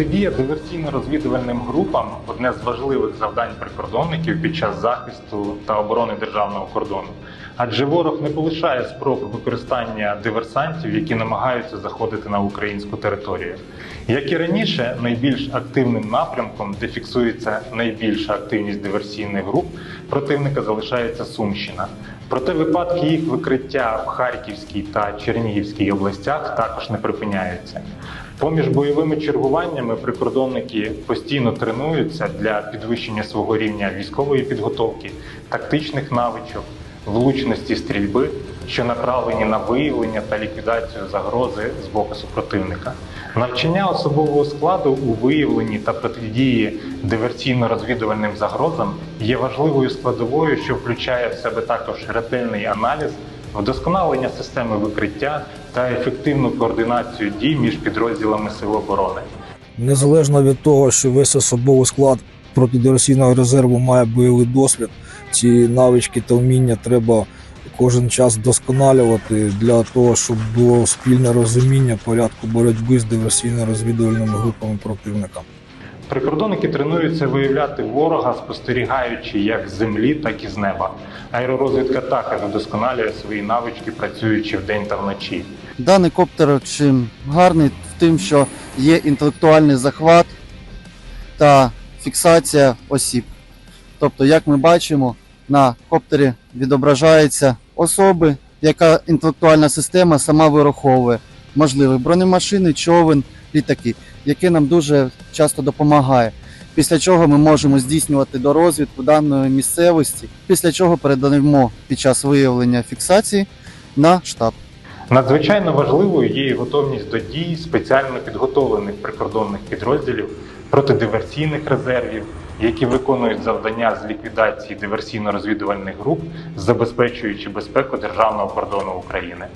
Протидія диверсійно-розвідувальним групам одне з важливих завдань прикордонників під час захисту та оборони державного кордону. Адже ворог не полишає спроб використання диверсантів, які намагаються заходити на українську територію. Як і раніше, найбільш активним напрямком, де фіксується найбільша активність диверсійних груп, противника залишається Сумщина. Проте випадки їх викриття в Харківській та Чернігівській областях також не припиняються. Поміж бойовими чергуваннями прикордонники постійно тренуються для підвищення свого рівня військової підготовки, тактичних навичок, влучності стрільби, що направлені на виявлення та ліквідацію загрози з боку супротивника. Навчання особового складу у виявленні та протидії диверсійно-розвідувальним загрозам є важливою складовою, що включає в себе також ретельний аналіз, вдосконалення системи викриття та ефективну координацію дій між підрозділами сил оборони. Незалежно від того, що весь особовий склад протидиверсійного резерву має бойовий досвід, ці навички та вміння треба кожен час вдосконалювати для того, щоб було спільне розуміння порядку боротьби з диверсійно-розвідувальними групами противника. Прикордонники тренуються виявляти ворога, спостерігаючи як з землі, так і з неба. Аеророзвідка також вдосконалює свої навички, працюючи вдень та вночі. Даний коптер чим гарний в тим, що є інтелектуальний захват та фіксація осіб. Тобто, як ми бачимо, на коптері відображаються особи, яка інтелектуальна система сама вираховує можливі бронемашини, човен, літаки, яке нам дуже часто допомагає. Після чого ми можемо здійснювати дорозвідку даної місцевості, після чого передаємо під час виявлення фіксації на штаб. Надзвичайно важливою є готовність до дій спеціально підготовлених прикордонних підрозділів протидиверсійних резервів, які виконують завдання з ліквідації диверсійно-розвідувальних груп, забезпечуючи безпеку державного кордону України.